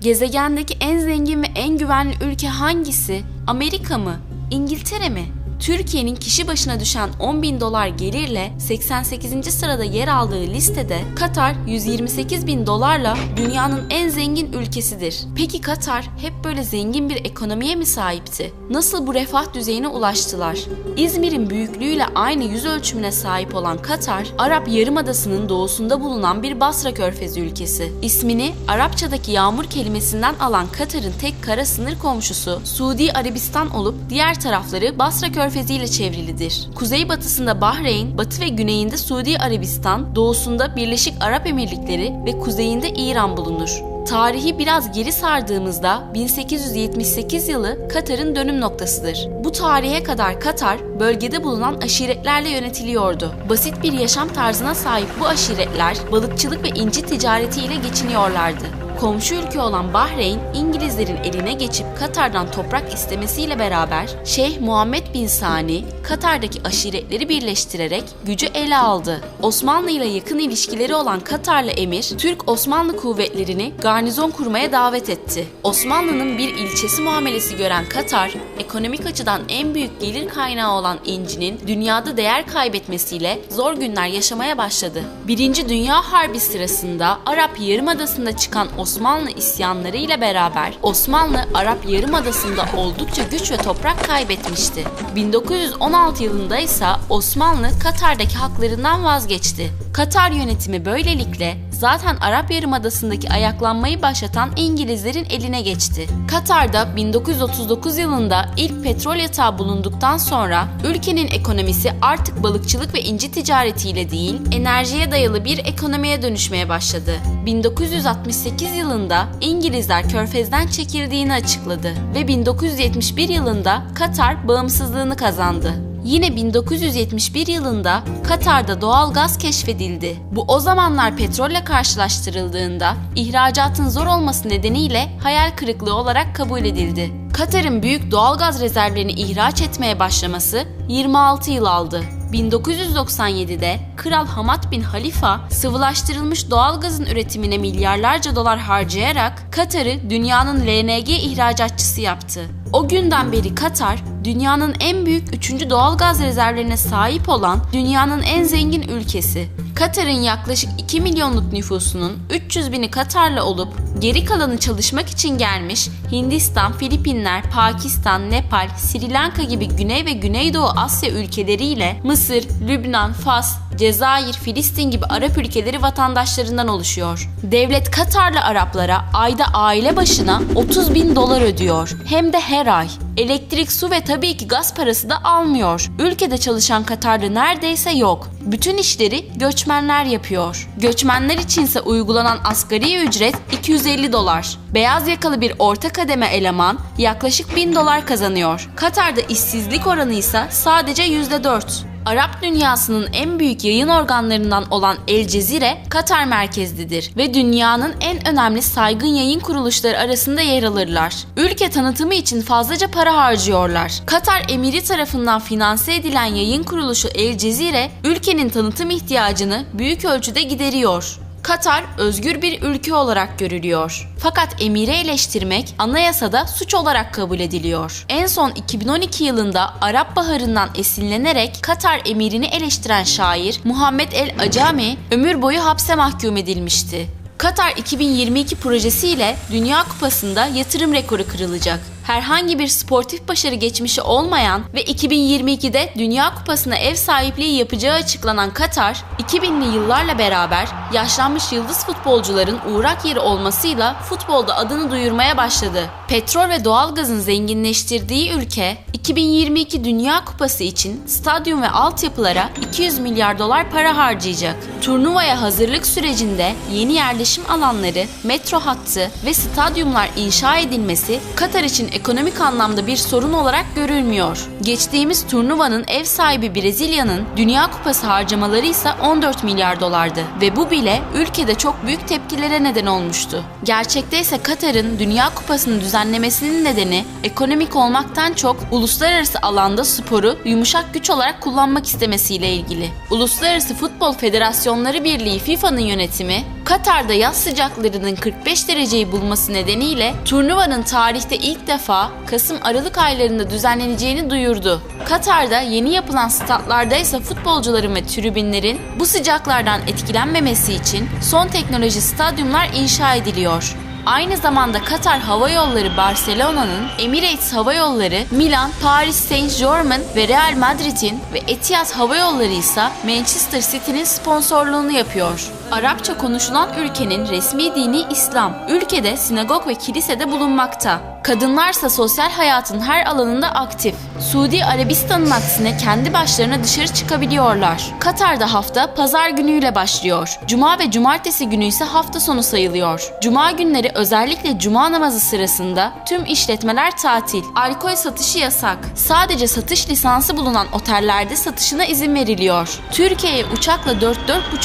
Gezegendeki en zengin ve en güvenli ülke hangisi? Amerika mı? İngiltere mi? Türkiye'nin kişi başına düşen 10 bin dolar gelirle 88. sırada yer aldığı listede Katar 128 bin dolarla dünyanın en zengin ülkesidir. Peki Katar hep böyle zengin bir ekonomiye mi sahipti? Nasıl bu refah düzeyine ulaştılar? İzmir'in büyüklüğüyle aynı yüz ölçümüne sahip olan Katar, Arap Yarımadası'nın doğusunda bulunan bir Basra Körfezi ülkesi. İsmini Arapçadaki yağmur kelimesinden alan Katar'ın tek kara sınır komşusu Suudi Arabistan olup diğer tarafları Basra Körfezi Körfezi ile çevrilidir. Kuzeybatısında Bahreyn, batı ve güneyinde Suudi Arabistan, doğusunda Birleşik Arap Emirlikleri ve kuzeyinde İran bulunur. Tarihi biraz geri sardığımızda 1878 yılı Katar'ın dönüm noktasıdır. Bu tarihe kadar Katar bölgede bulunan aşiretlerle yönetiliyordu. Basit bir yaşam tarzına sahip bu aşiretler balıkçılık ve inci ticaretiyle geçiniyorlardı. Komşu ülke olan Bahreyn, İngilizlerin eline geçip Katar'dan toprak istemesiyle beraber Şeyh Muhammed bin Sani, Katar'daki aşiretleri birleştirerek gücü ele aldı. Osmanlı ile yakın ilişkileri olan Katarlı emir, Türk Osmanlı kuvvetlerini garnizon kurmaya davet etti. Osmanlı'nın bir ilçesi muamelesi gören Katar, ekonomik açıdan en büyük gelir kaynağı olan incinin dünyada değer kaybetmesiyle zor günler yaşamaya başladı. Birinci Dünya Harbi sırasında Arap Yarımadası'nda çıkan Osmanlı isyanları ile beraber Osmanlı Arap Yarımadası'nda oldukça güç ve toprak kaybetmişti. 1916 yılında ise Osmanlı Katar'daki haklarından vazgeçti. Katar yönetimi böylelikle zaten Arap Yarımadası'ndaki ayaklanmayı başlatan İngilizlerin eline geçti. Katar'da 1939 yılında ilk petrol yatağı bulunduktan sonra ülkenin ekonomisi artık balıkçılık ve inci ticaretiyle değil, enerjiye dayalı bir ekonomiye dönüşmeye başladı. 1968 yılında İngilizler Körfez'den çekildiğini açıkladı ve 1971 yılında Katar bağımsızlığını kazandı. Yine 1971 yılında Katar'da doğal gaz keşfedildi. Bu o zamanlar petrolle karşılaştırıldığında ihracatın zor olması nedeniyle hayal kırıklığı olarak kabul edildi. Katar'ın büyük doğal gaz rezervlerini ihraç etmeye başlaması 26 yıl aldı. 1997'de Kral Hamad bin Halifa sıvılaştırılmış doğalgazın üretimine milyarlarca dolar harcayarak Katar'ı dünyanın LNG ihracatçısı yaptı. O günden beri Katar, dünyanın en büyük 3. doğalgaz rezervlerine sahip olan dünyanın en zengin ülkesi. Katar'ın yaklaşık 2 milyonluk nüfusunun 300 bini Katarlı olup geri kalanı çalışmak için gelmiş Hindistan, Filipinler, Pakistan, Nepal, Sri Lanka gibi Güney ve Güneydoğu Asya ülkeleriyle Mısır, Lübnan, Fas, Cezayir, Filistin gibi Arap ülkeleri vatandaşlarından oluşuyor. Devlet Katarlı Araplara ayda aile başına 30 bin dolar ödüyor. Hem de her ay. Elektrik, su ve tabii ki gaz parası da almıyor. Ülkede çalışan Katarlı neredeyse yok. Bütün işleri göçmenler yapıyor. Göçmenler içinse uygulanan asgari ücret 250 dolar. Beyaz yakalı bir orta kademe eleman yaklaşık 1000 dolar kazanıyor. Katar'da işsizlik oranı ise sadece %4. Arap dünyasının en büyük yayın organlarından olan El Cezire, Katar merkezlidir ve dünyanın en önemli saygın yayın kuruluşları arasında yer alırlar. Ülke tanıtımı için fazlaca para harcıyorlar. Katar emiri tarafından finanse edilen yayın kuruluşu El Cezire, ülkenin tanıtım ihtiyacını büyük ölçüde gideriyor. Katar özgür bir ülke olarak görülüyor. Fakat emiri eleştirmek anayasada suç olarak kabul ediliyor. En son 2012 yılında Arap Baharı'ndan esinlenerek Katar emirini eleştiren şair Muhammed El Acami ömür boyu hapse mahkum edilmişti. Katar 2022 projesiyle Dünya Kupası'nda yatırım rekoru kırılacak herhangi bir sportif başarı geçmişi olmayan ve 2022'de Dünya Kupası'na ev sahipliği yapacağı açıklanan Katar, 2000'li yıllarla beraber yaşlanmış yıldız futbolcuların uğrak yeri olmasıyla futbolda adını duyurmaya başladı. Petrol ve doğalgazın zenginleştirdiği ülke, 2022 Dünya Kupası için stadyum ve altyapılara 200 milyar dolar para harcayacak. Turnuvaya hazırlık sürecinde yeni yerleşim alanları, metro hattı ve stadyumlar inşa edilmesi Katar için ekonomik anlamda bir sorun olarak görülmüyor. Geçtiğimiz turnuvanın ev sahibi Brezilya'nın Dünya Kupası harcamaları ise 14 milyar dolardı ve bu bile ülkede çok büyük tepkilere neden olmuştu. Gerçekte ise Katar'ın Dünya Kupası'nı düzenlemesinin nedeni ekonomik olmaktan çok uluslararası alanda sporu yumuşak güç olarak kullanmak istemesiyle ilgili. Uluslararası Futbol Federasyonları Birliği FIFA'nın yönetimi Katar'da yaz sıcaklarının 45 dereceyi bulması nedeniyle turnuvanın tarihte ilk defa Kasım-Aralık aylarında düzenleneceğini duyurdu. Katar'da yeni yapılan statlarda ise futbolcuların ve tribünlerin bu sıcaklardan etkilenmemesi için son teknoloji stadyumlar inşa ediliyor. Aynı zamanda Katar Hava Yolları Barcelona'nın, Emirates Hava Yolları, Milan, Paris Saint-Germain ve Real Madrid'in ve Etihad Hava Yolları ise Manchester City'nin sponsorluğunu yapıyor. Arapça konuşulan ülkenin resmi dini İslam. Ülkede sinagog ve kilise de bulunmakta. Kadınlarsa sosyal hayatın her alanında aktif. Suudi Arabistan'ın aksine kendi başlarına dışarı çıkabiliyorlar. Katar'da hafta pazar günüyle başlıyor. Cuma ve cumartesi günü ise hafta sonu sayılıyor. Cuma günleri özellikle cuma namazı sırasında tüm işletmeler tatil. Alkol satışı yasak. Sadece satış lisansı bulunan otellerde satışına izin veriliyor. Türkiye'ye uçakla 4-4,5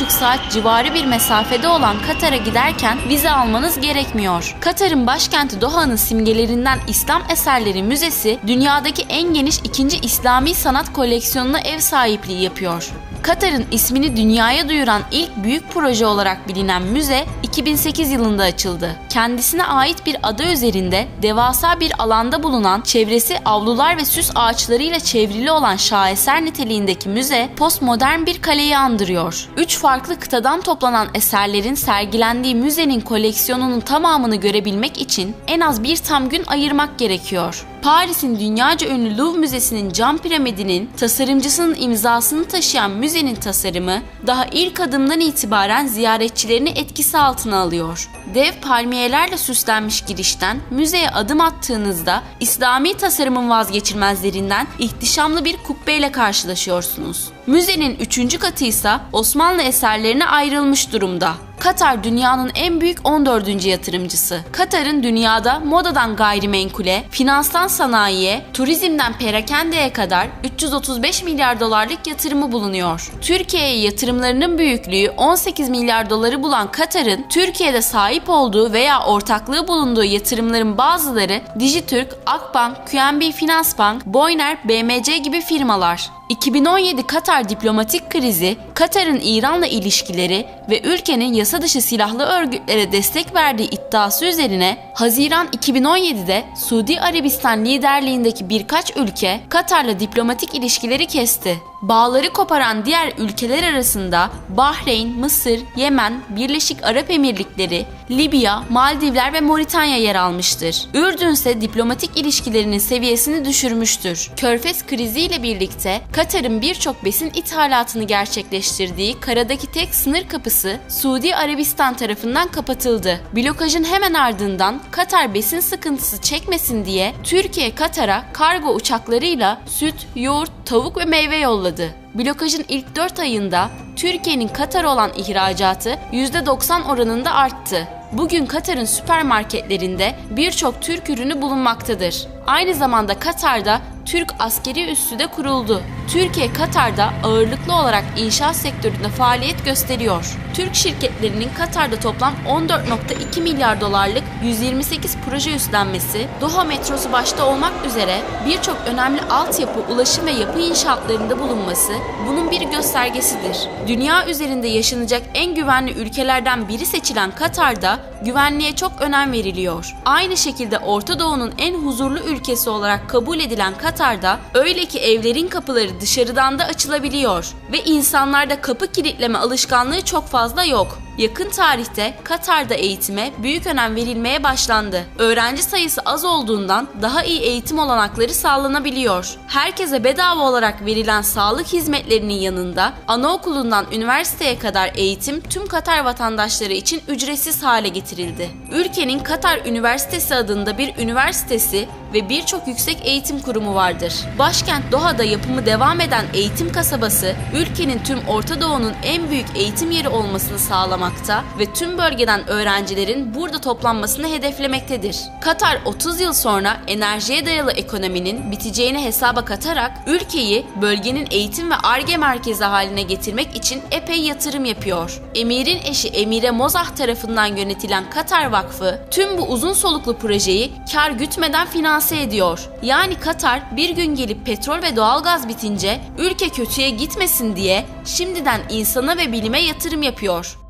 saat civarı bir mesafede olan Katar'a giderken vize almanız gerekmiyor. Katar'ın başkenti Doha'nın simgelerinden İslam Eserleri Müzesi dünyadaki en geniş ikinci İslami sanat koleksiyonuna ev sahipliği yapıyor. Katar'ın ismini dünyaya duyuran ilk büyük proje olarak bilinen müze 2008 yılında açıldı. Kendisine ait bir ada üzerinde devasa bir alanda bulunan çevresi avlular ve süs ağaçlarıyla çevrili olan şaheser niteliğindeki müze postmodern bir kaleyi andırıyor. Üç farklı kıtadan toplanan eserlerin sergilendiği müzenin koleksiyonunun tamamını görebilmek için en az bir tam gün ayırmak gerekiyor. Paris'in dünyaca ünlü Louvre Müzesi'nin cam piramidinin tasarımcısının imzasını taşıyan müzenin tasarımı daha ilk adımdan itibaren ziyaretçilerini etkisi altına alıyor. Dev palmiyelerle süslenmiş girişten müzeye adım attığınızda İslami tasarımın vazgeçilmezlerinden ihtişamlı bir kubbeyle karşılaşıyorsunuz. Müzenin üçüncü katı ise Osmanlı eserlerine ayrılmış durumda. Katar dünyanın en büyük 14. yatırımcısı. Katar'ın dünyada modadan gayrimenkule, finanstan sanayiye, turizmden perakendeye kadar 335 milyar dolarlık yatırımı bulunuyor. Türkiye'ye yatırımlarının büyüklüğü 18 milyar doları bulan Katar'ın Türkiye'de sahip olduğu veya ortaklığı bulunduğu yatırımların bazıları Dijitürk, Akbank, QNB Finansbank, Boyner, BMC gibi firmalar. 2017 Katar diplomatik krizi, Katar'ın İran'la ilişkileri ve ülkenin yasa dışı silahlı örgütlere destek verdiği iddiası üzerine Haziran 2017'de Suudi Arabistan liderliğindeki birkaç ülke Katar'la diplomatik ilişkileri kesti. Bağları koparan diğer ülkeler arasında Bahreyn, Mısır, Yemen, Birleşik Arap Emirlikleri, Libya, Maldivler ve Moritanya yer almıştır. Ürdün ise diplomatik ilişkilerinin seviyesini düşürmüştür. Körfez kriziyle birlikte Katar'ın birçok besin ithalatını gerçekleştirdiği karadaki tek sınır kapısı Suudi Arabistan tarafından kapatıldı. Blokajın hemen ardından Katar besin sıkıntısı çekmesin diye Türkiye Katar'a kargo uçaklarıyla süt, yoğurt, tavuk ve meyve yolladı. Blokajın ilk 4 ayında Türkiye'nin Katar'a olan ihracatı %90 oranında arttı. Bugün Katar'ın süpermarketlerinde birçok Türk ürünü bulunmaktadır. Aynı zamanda Katar'da Türk askeri üssü de kuruldu. Türkiye Katar'da ağırlıklı olarak inşaat sektöründe faaliyet gösteriyor. Türk şirketlerinin Katar'da toplam 14.2 milyar dolarlık 128 proje üstlenmesi, Doha metrosu başta olmak üzere birçok önemli altyapı, ulaşım ve yapı inşaatlarında bulunması bunun bir göstergesidir. Dünya üzerinde yaşanacak en güvenli ülkelerden biri seçilen Katar'da güvenliğe çok önem veriliyor. Aynı şekilde Orta Doğu'nun en huzurlu ülkesi olarak kabul edilen Katar'da öyle ki evlerin kapıları dışarıdan da açılabiliyor ve insanlarda kapı kilitleme alışkanlığı çok fazla yok. Yakın tarihte Katar'da eğitime büyük önem verilmeye başlandı. Öğrenci sayısı az olduğundan daha iyi eğitim olanakları sağlanabiliyor. Herkese bedava olarak verilen sağlık hizmetlerinin yanında anaokulundan üniversiteye kadar eğitim tüm Katar vatandaşları için ücretsiz hale getirildi. Ülkenin Katar Üniversitesi adında bir üniversitesi ve birçok yüksek eğitim kurumu vardır. Başkent Doha'da yapımı devam eden eğitim kasabası, ülkenin tüm Orta Doğu'nun en büyük eğitim yeri olmasını sağlamakta ve tüm bölgeden öğrencilerin burada toplanmasını hedeflemektedir. Katar 30 yıl sonra enerjiye dayalı ekonominin biteceğini hesaba katarak ülkeyi bölgenin eğitim ve arge merkezi haline getirmek için epey yatırım yapıyor. Emir'in eşi Emire Mozah tarafından yönetilen Katar Vakfı tüm bu uzun soluklu projeyi kar gütmeden finanse ediyor. Yani Katar bir gün gelip petrol ve doğalgaz bitince ülke kötüye gitmesin diye şimdiden insana ve bilime yatırım yapıyor.